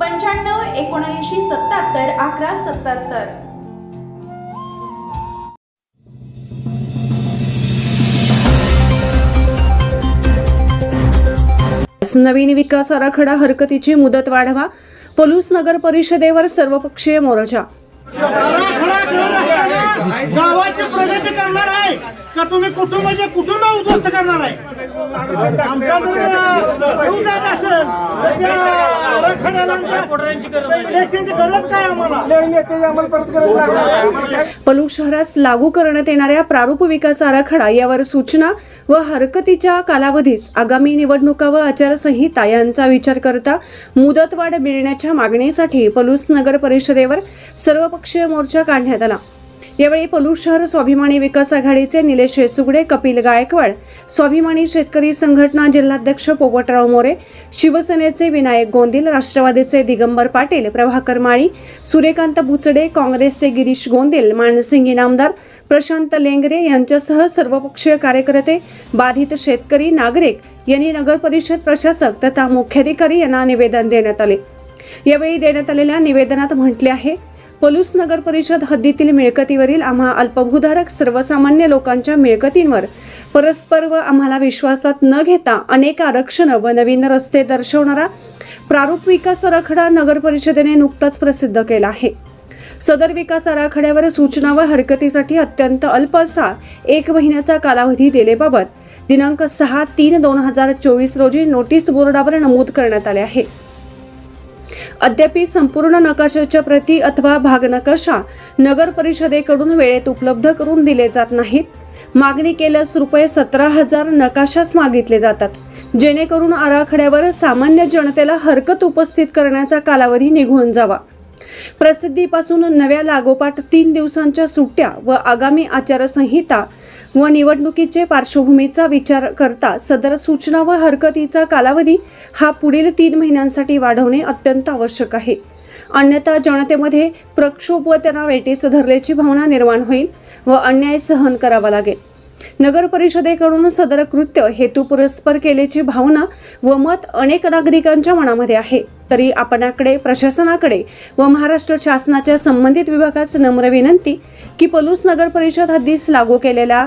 पंच्याण्णव एकोणऐंशी सत्याहत्तर अकरा सत्याहत्तर. नवीन विकास आराखडा हरकतीची मुदत वाढवा. पलूस नगर परिषदेवर सर्वपक्षीय मोर्चा. गावाची प्रगती करणार आहे का तुम्ही कुटुंबाचे कुटुंब उद्ध्वस्त करणार आहे? आमचा जर पलूस शहरास लागू करण्यात येणाऱ्या प्रारूप विकास आराखडा यावर सूचना व हरकतीच्या कालावधीस आगामी निवडणुका व आचारसंहिता यांचा विचार करता मुदतवाढ मिळण्याच्या मागणीसाठी पलूस नगर परिषदेवर सर्वपक्षीय मोर्चा काढण्यात आला. यावेळी पलूस शहर स्वाभिमानी विकास आघाडीचे निलेश सुगडे कपिल गायकवाड स्वाभिमानी शेतकरी संघटना जिल्हाध्यक्ष पोपटराव मोरे शिवसेनेचे विनायक गोंदिल राष्ट्रवादीचे दिगंबर पाटील प्रभाकर माळी सूर्यकांत बुचडे काँग्रेसचे गिरीश गोंदिल मानसिंग इनामदार प्रशांत लेंगरे यांच्यासह सर्वपक्षीय कार्यकर्ते बाधित शेतकरी नागरिक यांनी नगर परिषद प्रशासक तथा मुख्याधिकारी यांना निवेदन देण्यात आले. यावेळी देण्यात आलेल्या निवेदनात म्हटले आहे पलूस नगर परिषद हद्दीतील मिळकतीवरील आम्हा अल्पभूधारक सर्वसामान्य लोकांच्या मिळकतींवर परस्पर व आम्हाला विश्वासात न घेता अनेक आरक्षण व नवीन रस्ते दर्शवणारा प्रारूप विकास आराखडा नगर परिषदेने नुकताच प्रसिद्ध केला आहे. सदर विकास आराखड्यावर सूचना व हरकतीसाठी अत्यंत अल्प असा एक महिन्याचा कालावधी दिलेबाबत दिनांक सहा तीन दोन हजार चोवीस रोजी नोटीस बोर्डावर नमूद करण्यात आले आहे. अद्याप संपूर्ण नकाशाच्या प्रती अथवा भाग नकाशा नगर परिषदेकडून वेळेत उपलब्ध करून दिले जात नाहीत. मागणी केल्यास रुपये सतरा हजार नकाशाच मागितले जातात. जेणेकरून आराखड्यावर सामान्य जनतेला हरकत उपस्थित करण्याचा कालावधी निघून जावा. प्रसिद्धीपासून नव्या लागोपाठ तीन दिवसांच्या सुट्ट्या व आगामी आचारसंहिता व निवडणुकीचे पार्श्वभूमीचा विचार करता सदर सूचना व हरकतीचा कालावधी हा पुढील तीन महिन्यांसाठी वाढवणे अत्यंत आवश्यक आहे. अन्यथा जनतेमध्ये प्रक्षोभ व त्यांना वेटीस धरल्याची भावना निर्माण होईल व अन्याय सहन करावा लागेल. नगर परिषदेकडून सदर कृत्य हेतुपुरस्पर केल्याची भावना व मत अनेक नागरिकांच्या मनामध्ये आहे. तरी आपणाकडे प्रशासनाकडे व महाराष्ट्र शासनाच्या संबंधित विभागास नम्र विनंती की पलूस नगर परिषद हद्दीस लागू केलेल्या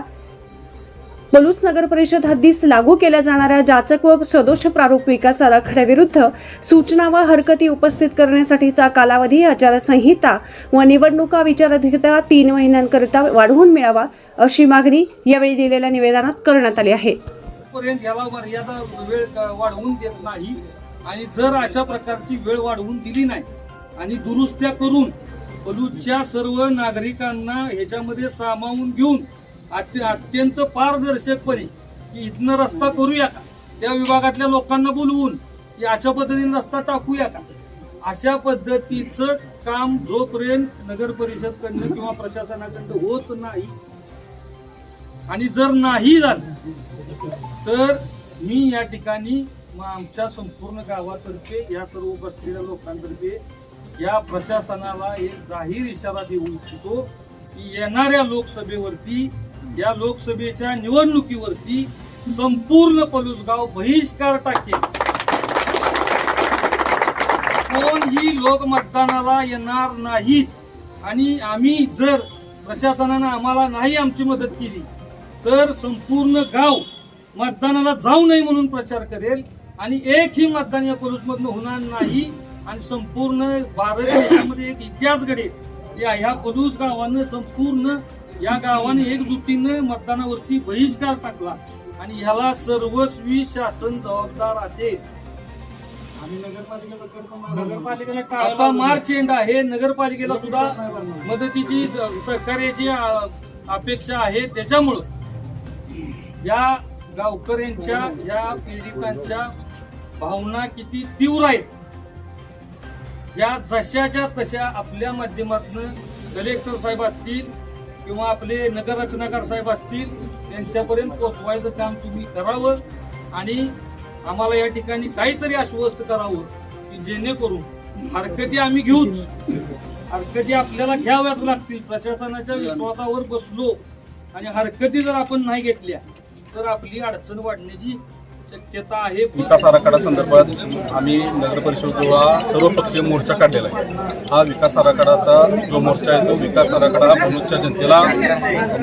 पलूस नगर परिषद हद्दीस लागू केल्या जाणाऱ्या जाचक व सदोष प्रारूप विकास आराखड्याविरुद्ध सूचना व हरकती उपस्थित करण्यासाठीचा कालावधी आचारसंहिता व निवडणुका विचारात घेता तीन महिन्यांकरिता वाढवून मिळावा अशी मागणी यावेळी दिलेल्या निवेदनात करण्यात आली आहे. पर्यंत याला मर्यादा वेळ वाढवून देत नाही आणि जर अशा प्रकारची वेळ वाढवून दिली नाही आणि दुरुस्त्या करून पलूच्या सर्व नागरिकांना ह्याच्यामध्ये सामावून घेऊन अत्यंत पारदर्शकपणे की इथनं रस्ता करूया का? त्या विभागातल्या लोकांना बोलवून की अशा पद्धतीने रस्ता टाकूया का? अशा पद्धतीचं काम जोपर्यंत नगर परिषदकडनं किंवा प्रशासनाकडनं होत नाही आणि जर नाही झालं तर मी या ठिकाणी आमच्या संपूर्ण गावातर्फे या सर्व बसलेल्या लोकांतर्फे या प्रशासनाला एक जाहीर इशारा देऊ इच्छितो की येणाऱ्या लोकसभेवरती या लोकसभेच्या निवडणुकीवरती संपूर्ण पलुसगाव बहिष्कार टाकेल. कोणही लोक मतदानाला येणार नाहीत. आणि आम्ही जर प्रशासनानं आम्हाला नाही आमची मदत केली तर संपूर्ण गाव मतदानाला जाऊ नये म्हणून प्रचार करेल. आणि एकही मतदान या पलूसमधनं होणार नाही. आणि संपूर्ण भारत देशामध्ये एक इतिहास घडेल. या ह्या पलूस गावानं संपूर्ण या गावाने एकजुटीनं मतदानावरती बहिष्कार टाकला आणि ह्याला सर्वस्वी शासन जबाबदार असेल. आम्ही नगरपालिकेला करतो नगरपालिकेला आता मार्च एंड आहे. नगरपालिकेला सुद्धा मदतीची सहकार्याची अपेक्षा आहे त्याच्यामुळं. या गावकऱ्यांच्या या पीडितांच्या भावना किती तीव्र आहेत? या जशाच्या तशा आपल्या माध्यमातून कलेक्टर साहेब असतील किंवा आपले नगररचनाकार साहेब असतील त्यांच्यापर्यंत पोचवायचं काम तुम्ही करावं आणि आम्हाला या ठिकाणी काहीतरी आश्वस्त करावं की जेणेकरून हरकती आम्ही घेऊच. हरकती आपल्याला घ्याव्याच लागतील. प्रशासनाच्या विश्वासावर बसलो आणि हरकती जर आपण नाही घेतल्या तर आपली अडचण वाढण्याची विकास आराखडा संदर्भात आम्ही नगर परिषद हा सर्वपक्षीय मोर्चा काढलेला आहे. हा विकास आराखडाचा जो मोर्चा आहे तो विकास आराखडा भरूचच्या जनतेला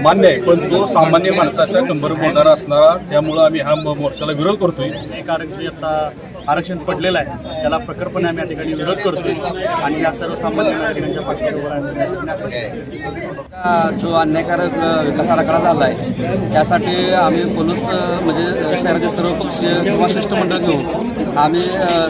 मान्य आहे पण तो सामान्य माणसाच्या कंबर बोलणारा असणारा त्यामुळं आम्ही हा मोर्चाला विरोध करतोय. एक आरक्षण आता आरक्षण पडलेलं आहे. त्याला प्रखरपणे आम्ही या ठिकाणी विरोध करतो आणि या सर्वसामान्य नागरिकांच्या पाठीवर हा जो अन्यायकारक विकास आराखडा झाला आहे त्यासाठी आम्ही पोलीस म्हणजे शहराचे सर्व पक्षीय किंवा शिष्टमंडळ घेऊन आम्ही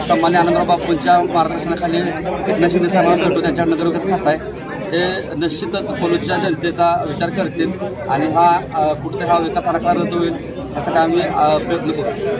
सन्मान्य आनंदराव बापूंच्या मार्गदर्शनाखाली एकनाथ शिंदे साहेबांना भेटू त्यांच्या नगरविकास खात आहे ते निश्चितच पोलीसच्या जनतेचा विचार करतील आणि हा कुठे हा विकास आराखडा रद्द होईल यासाठी आम्ही प्रयत्न करू.